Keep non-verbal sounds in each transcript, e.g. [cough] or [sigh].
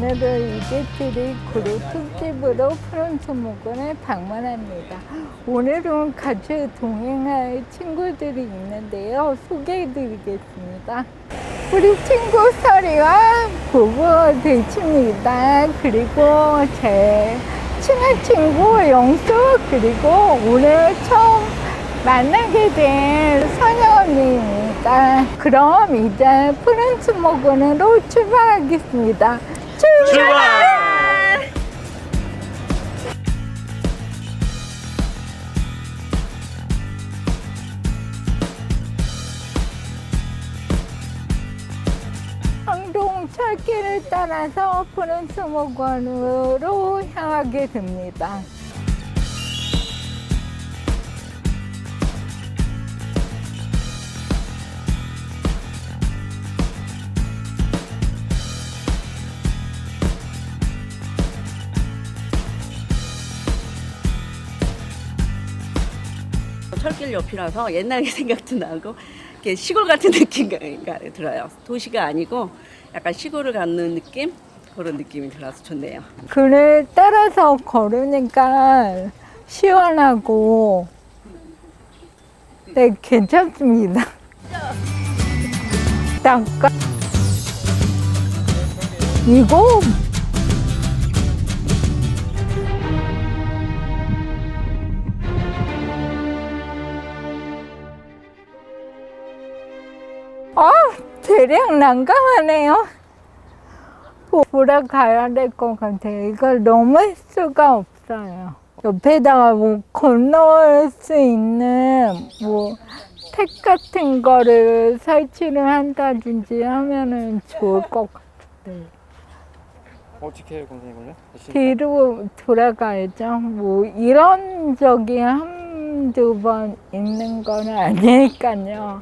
오늘은 이게트리 그룹 특집으로 푸른수목원을 방문합니다. 오늘은 같이 동행할 친구들이 있는데요. 소개해드리겠습니다. 우리 친구 설이와 부부 대치입니다. 그리고 제 친한 친구 영수 그리고 오늘 처음 만나게 된 선영 언니입니다. 그럼 이제 푸른스모근으로 출발하겠습니다. 출발! 항동 철길을 따라서 푸른스모근으로 향하게 됩니다. 철길 옆이라서 옛날 [laughs] 생각도 나고 이렇게 시골 같은 느낌가 들어요. 도시가 아니고 약간 시골을 가는 느낌 그런 느낌이 들어서 좋네요. 그를 따라서 걸으니까 시원하고 네 괜찮습니다. 잠깐 이거 대략 난감하네요. 보러 가야 될 것 같아요. 이걸 넘을 수가 없어요. 옆에다가 뭐 건널 수 있는 뭐 택 같은 거를 설치를 한다든지 하면은 좋을 것 같아요. 어떻게 해요, 선생님을요? 뒤로 돌아가야죠. 뭐 이런 적이 한두 번 있는 건 아니니까요.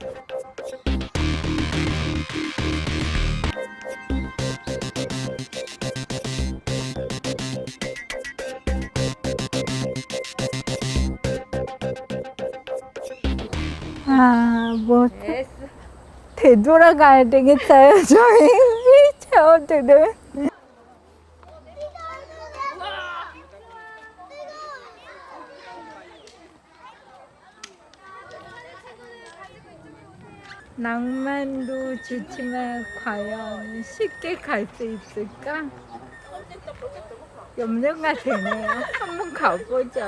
아, 뭐 되돌아가야 되겠어요, [laughs] 저희 휠체어들은. 낭만도 좋지만 과연 쉽게 갈 수 있을까? 염려가 되네요. 한번 가보죠.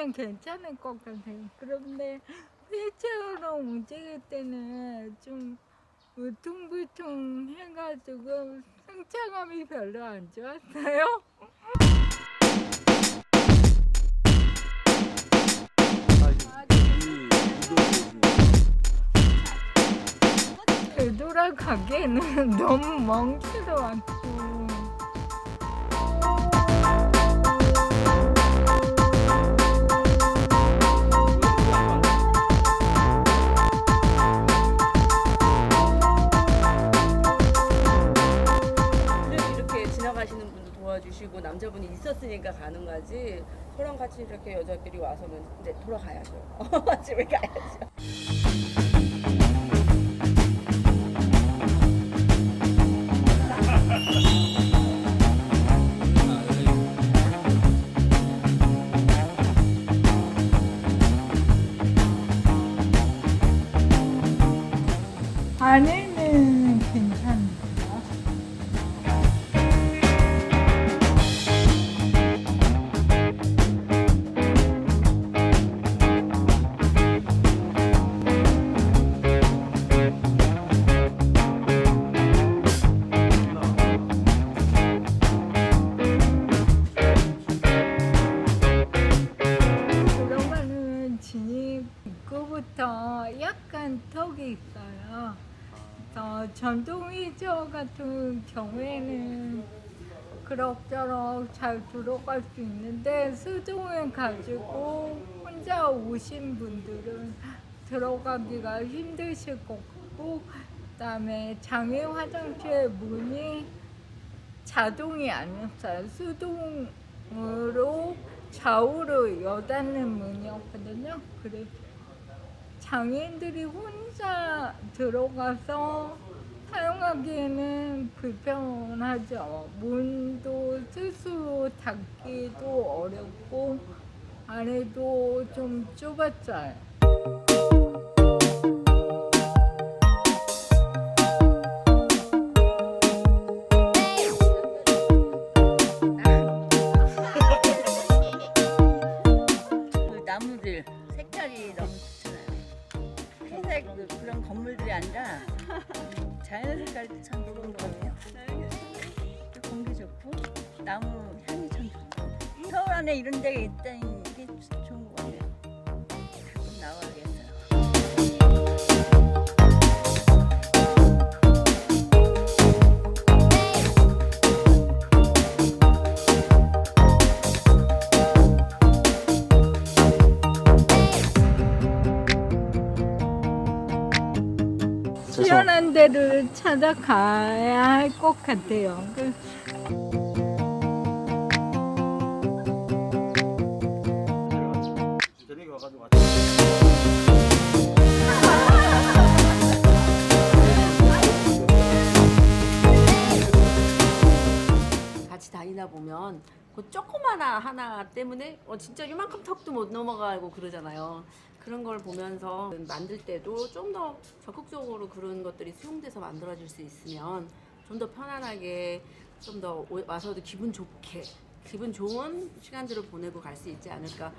거기에는 괜찮을 것 같아요. 그런데 휠체어로 움직일 때는 좀 울퉁불퉁 해가지고 승차감이 별로 안 좋았어요. 되돌아가기에는 [laughs] 너무 멍치도 않고 가능하지. 저랑 같이 이렇게 여자끼리 와서는 이제 돌아가야죠. [laughs] 집에 가야죠. 안에 그래서 전동 휠체어 같은 경우에는 그럭저럭 잘 들어갈 수 있는데 수동을 가지고 혼자 오신 분들은 들어가기가 힘드실 것 같고 그다음에 장애 화장실 문이 자동이 아니었어요. 수동으로 좌우로 여닫는 문이었거든요. 그래서 장애인들이 혼자 들어가서 사용하기에는 불편하죠. 문도 스스로 닫기도 어렵고 안에도 좀 좁았어요. 나무 향이 참 좋고 서울 안에 이런 데가 있다는 게 좋은 것 같아요. 가끔 나와야겠어요. 시원한 데를 찾아가야 할 것 같아요. 그 와가지고 [laughs] 같이 다니다 보면 그 조그마한 하나 때문에 어, 진짜 이만큼 턱도 못 넘어가고 그러잖아요. 그런 걸 보면서 만들 때도 좀 더 적극적으로 그런 것들이 수용돼서 만들어질 수 있으면 좀 더 편안하게 좀 더 와서도 기분 좋게 기분 좋은 시간들을 보내고 갈 수 있지 않을까.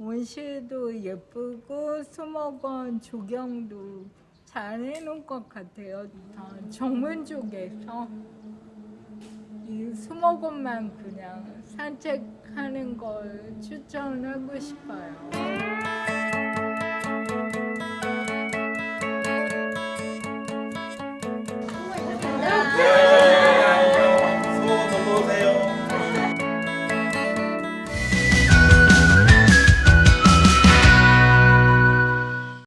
온실도 예쁘고 수목원 조경도 잘 해놓은 것 같아요. 다 정문 쪽에서 이 수목원만 그냥 산책하는 걸 추천하고 싶어요.